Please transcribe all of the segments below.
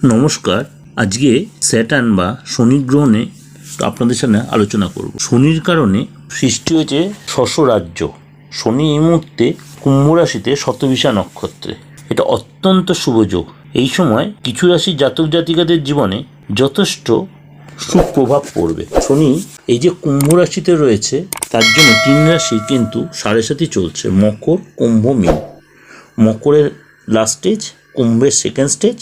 নমস্কার। আজকে স্যাটার্ন বা শনি গ্রহণে আপনাদের সামনে আলোচনা করব। শনির কারণে সৃষ্টি হয়েছে শস্য রাজ্য। শনি এই মুহূর্তে কুম্ভ রাশিতে শতবিশা নক্ষত্রে। এটা অত্যন্ত শুভযোগ এই সময় কিছু রাশির জাতক জাতিকাদের জীবনে যথেষ্ট সুপ্রভাব পড়বে। শনি এই যে কুম্ভ রাশিতে রয়েছে, তার জন্য তিন রাশি কিন্তু সাড়ে সাথে চলছে। মকর, কুম্ভ, মিন। মকরের লাস্ট স্টেজ কুম্ভের সেকেন্ড স্টেজ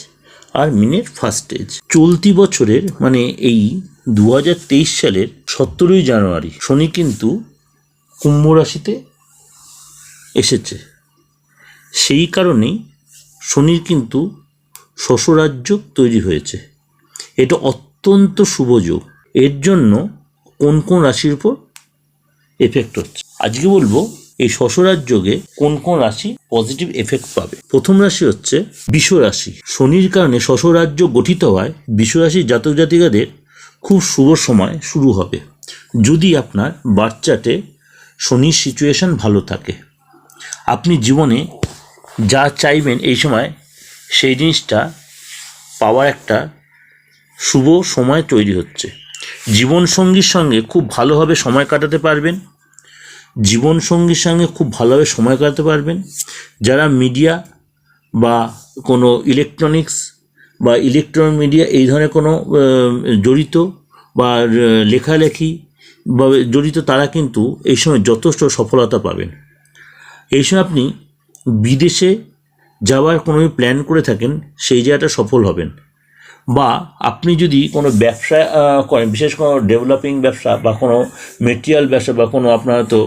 আর মিনের ফার্স্ট স্টেজ চলতি বছরের মানে এই দু হাজার তেইশ সালের সতেরোই জানুয়ারি শনি কিন্তু কুম্ভ রাশিতে এসেছে। সেই কারণেই শনির কিন্তু শ্বশুরাজ্য তৈরি হয়েছে। এটা অত্যন্ত শুভযোগ এর জন্য কোন কোন রাশির উপর এফেক্ট হচ্ছে? আজকে বলব এই শ্বশুরার যোগে কোন কোন রাশি পজিটিভ এফেক্ট পাবে? প্রথম রাশি হচ্ছে বিষ রাশি শনির কারণে শ্বশুরাজ্য গঠিত হওয়ায় বিষ রাশির জাতক জাতিকাদের খুব শুভ সময় শুরু হবে। যদি আপনার বাচ্চাটে শনির সিচুয়েশন ভালো থাকে, আপনি জীবনে যা চাইবেন এই সময় সেই জিনিসটা পাওয়ার একটা শুভ সময় তৈরি হচ্ছে। জীবনসঙ্গীর সঙ্গে খুব ভালোভাবে সময় কাটাতে পারবেন। জীবনসঙ্গীর সঙ্গে খুব ভালোভাবে সময় কাটাতে পারবেন। যারা মিডিয়া বা কোনো ইলেকট্রনিক্স বা ইলেকট্রনিক মিডিয়া এই ধরনের কোনো জড়িত বা লেখালেখি বা জড়িত তারা কিন্তু এই সময় যথেষ্ট সফলতা পাবেন। এই সময় আপনি বিদেশে যাওয়ার কোনো প্ল্যান করে থাকেন, সেই জায়গাটা সফল হবেন। বা আপনি যদি কোনো ব্যবসা করেন, বিশেষ কোনো ডেভেলপিং ব্যবসা বা কোনো মেটেরিয়াল ব্যবসা বা কোনো আপনার তো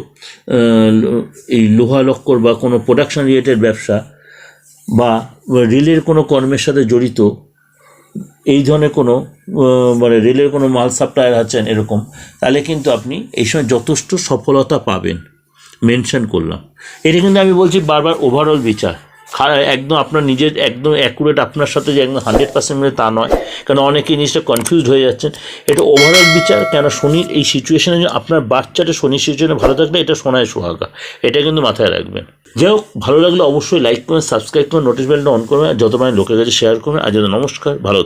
এই লোহা লক্কর বা কোনো প্রোডাকশন রিলেটেড ব্যবসা বা রেলের কোনো কর্মের সাথে জড়িত, এই ধরনের কোনো মানে রেলের কোনো মাল সাপ্লায়ার আছেন এরকম, তাহলে কিন্তু আপনি এই সময় যথেষ্ট সফলতা পাবেন। মেনশন করলাম। এটা কিন্তু আমি বলছি বারবার ওভারঅল বিচার। একদম আপনার নিজের, একদম অ্যাকুরেট আপনার সাথে যে একদম হান্ড্রেড পার্সেন্ট মিলে তা নয়। কেন অনেকে জিনিসটা কনফিউজড হয়ে যাচ্ছেন। এটা ওভারঅল বিচার, কেন শনির এই সিচুয়েশনে আপনার বাচ্চাটা শনির সিচুয়েশনে ভালো থাকলে এটা শোনায় সোহাগা। এটা কিন্তু মাথায় রাখবেন। যাই হোক, ভালো লাগলে অবশ্যই লাইক করবেন সাবস্ক্রাইব করবেন নোটিশ বেলটা অন করবেন যত মানে লোকের কাছে শেয়ার করবেন আর যত নমস্কার, ভালো থাকবেন